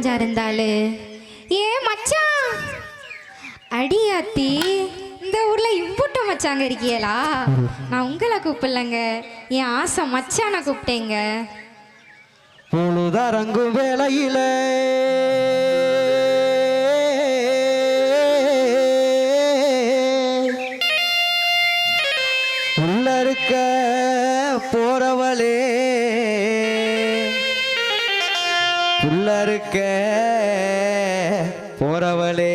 தொலைஞ்சா இருந்தாளு ஏ மச்சான் அடியாத்தி இந்த ஊர்ல இம்புட்டு மச்சாங்க இருக்கியலா? நான் உங்களை கூப்பிடலங்க. என் ஆசை மச்சானை கூப்பிட்டேங்க. பொழுதரங்கும் வேலையிலே உள்ள இருக்க போறவளே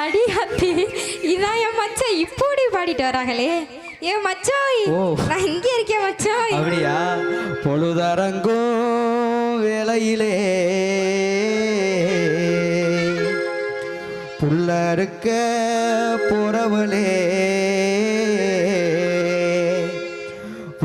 அடியாத்தி இதான் என் மச்சான் இப்போடி பாடிட்டு வராங்களே. ஏன் மச்சாய் ஓ. நான் இங்கே இருக்கேன் மச்சாய் அப்படியா? பொழுதரங்கும் வேளையிலே. புள்ள இருக்க போறவளே.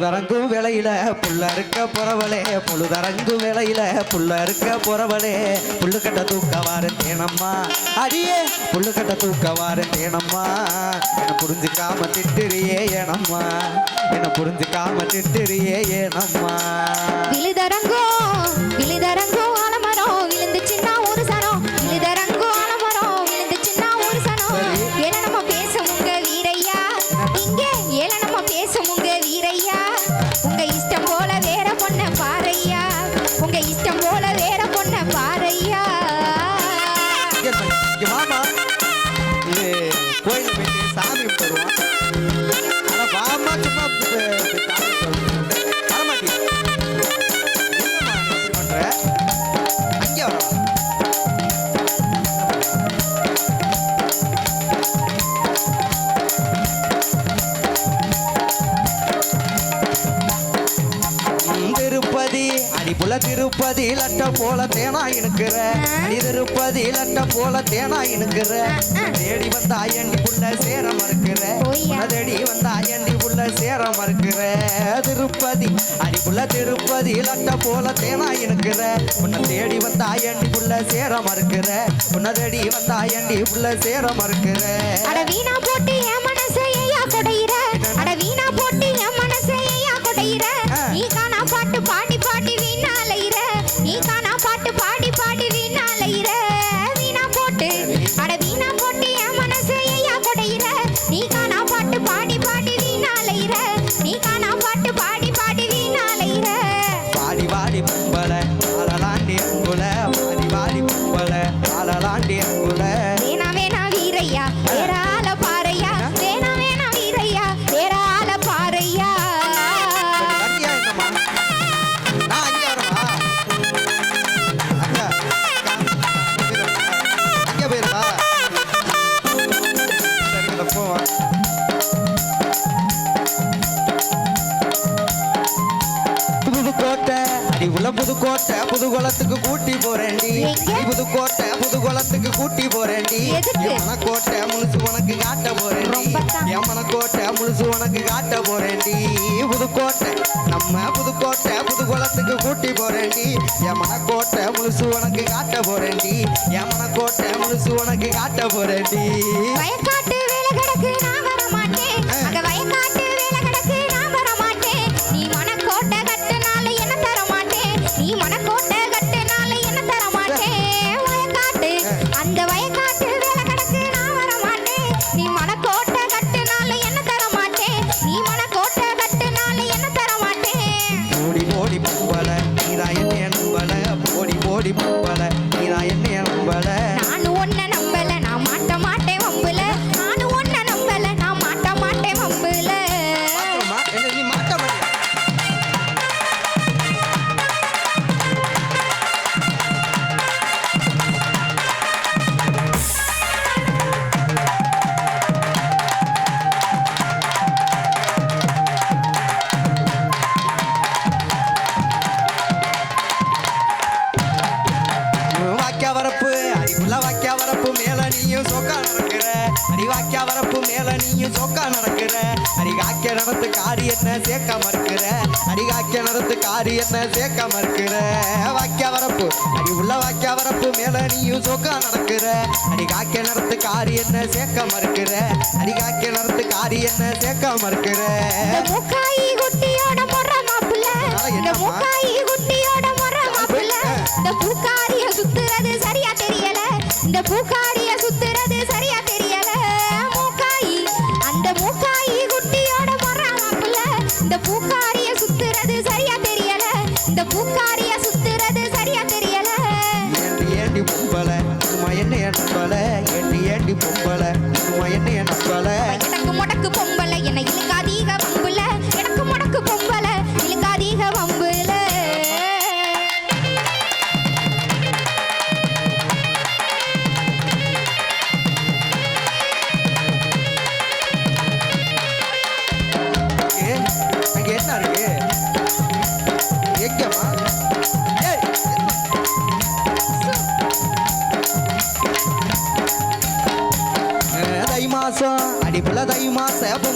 பொழுதரங்கும் வேலையில புள்ள இருக்க புறவளே பொழுதரங்கும் வேலையில புள்ள இருக்க புறவளே. புல்லு கட்ட தூக்க தேனம்மா. அடியே புல்லு கட்ட தூக்க தேனம்மா. என்ன புரிஞ்சுக்காம திட்டுறியே ஏனம்மா. என்ன புரிஞ்சுக்காம திட்டுறியே ஏனம்மா. விழுதரங்கோ விழுதரங்கோ ஆலமரம் விழுந்து creíste amor de திருப்பதி லட்ட போல தேனா இனுக்கிற அடி திருப்பதி லட்ட போல தேனா இனுக்கிற தேடி வந்த அயண்டி புள்ள சேர மறுக்கிற. தேடி வந்த அயண்டி புள்ள சேர மறுக்கிற. திருப்பதி அடிப்புல திருப்பதி லட்ட போல தேனா இனுக்கிற உன்னை தேடி வந்த அயண்டி புள்ள சேர மறுக்கிற. உன்னை தேடி வந்த அயண்டி புள்ள சேர மறுக்கிற. வீணா போட்டு மனசை மனக்கோட்டை முழுசு உனக்கு காட்ட போறேன்டி ரொம்பத்தான். என் மனக்கோட்டை முழுசு உனக்கு காட்ட போறேன்டி புதுக்கோட்டை நம்ம புதுக்கோட்டை புதுகுளத்துக்கு கூட்டி போறேன்டி என் மனக்கோட்டை முழுசு உனக்கு காட்ட போறேன்டி என் மனக்கோட்டை முழுசு உனக்கு காட்ட வயக்காட்டு நடத்து காரி என்ன சேர்க்க மறுக்கிற? அடி காக்கிய நடத்து காரி என்ன சேர்க்க மறுக்கிற? வாக்கியா வரப்பு. அடி உள்ள வாக்கிய வரப்பு மேல நீயும் சோக்கா நடக்கிற. அடி காக்கிய நடத்து காரி என்ன சேர்க்க மறுக்கிற? அடி காக்கிய நடத்து காரி என்ன சேர்க்க மறுக்கிற?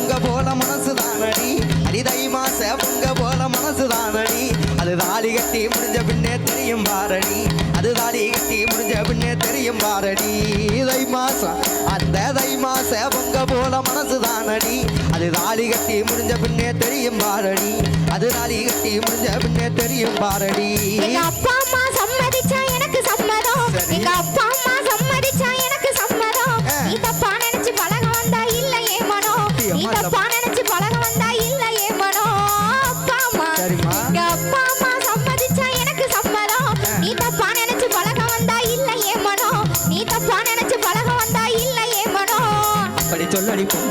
மாச போல மனசு தானடி அடி தைமா மாச போல மனசு தானடி அது தாலி கட்டி முடிஞ்ச பின்னே தெரியும் பாரடி. அது தாலி கட்டி முடிஞ்ச பின்னே தெரியும் பாரடி. தை மாசம் அந்த தை மாச பொங்க போல மனசு தானடி அது தாலி கட்டி முடிஞ்ச பின்னே தெரியும் பாரடி. அது தாலி கட்டி முடிஞ்ச பின்னே தெரியும் பாரடி. அப்பா அம்மா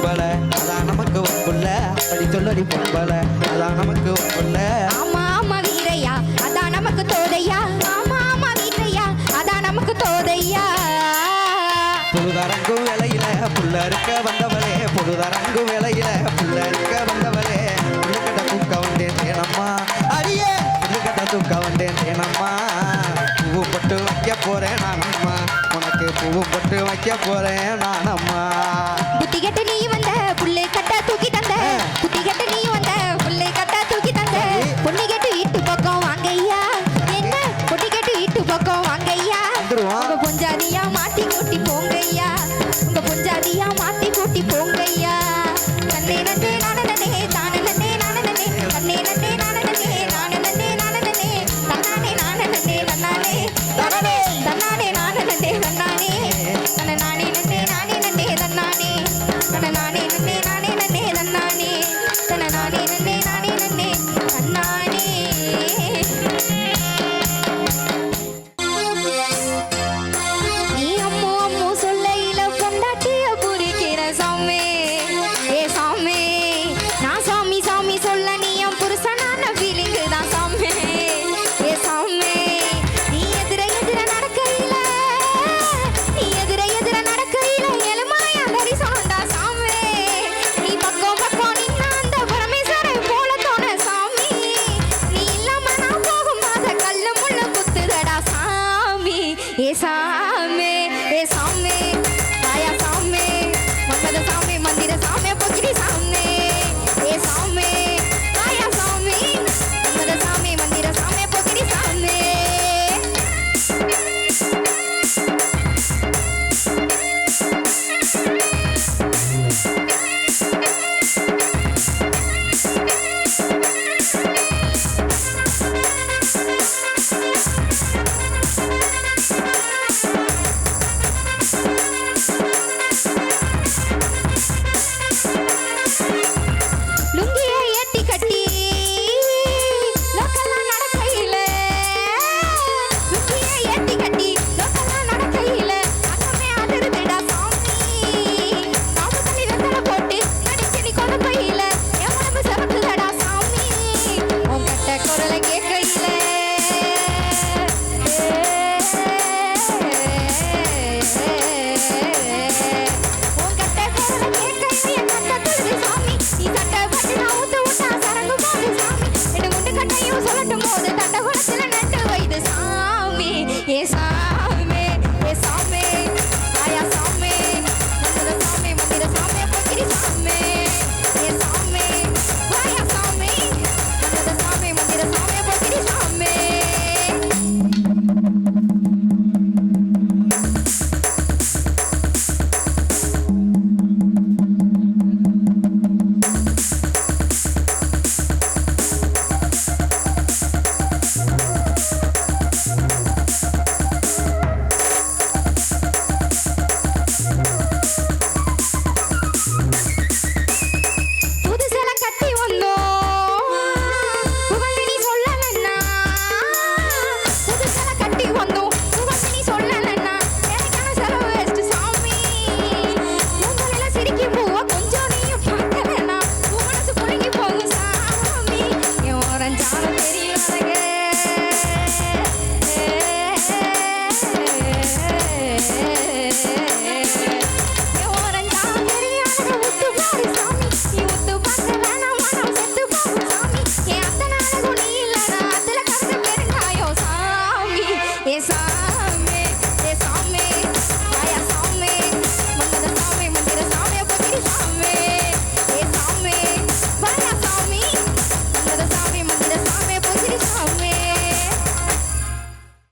பொம்பளை. அதான் நமக்கு வம்புள்ள அப்படி சொல்லடி பொம்பளை. அதான் நமக்கு வம்புள்ள ஆமா ஆமா வீரையா. அதான் நமக்கு தோதையா. ஆமா ஆமா வீரையா. அதான் நமக்கு தோதையா. புழுதரங்கும் வேலையில புள்ள இருக்க வந்தவளே. புழுதரங்கும் வேலையில புள்ள இருக்க வந்தவளே. புள்ளுக்கட்ட தூக்க வந்தேன் தேனம்மா அடியே புள்ளுக்கட்ட தூக்க வந்தேன் தேனம்மா பூவு பட்டு வைக்க போறேன் நானம்மா. உனக்கு பூவு பட்டு வைக்க போறேன் நானம்மா. புத்தி கெட்டு நீ வந்த புள்ளை கட்ட தூக்கி தந்த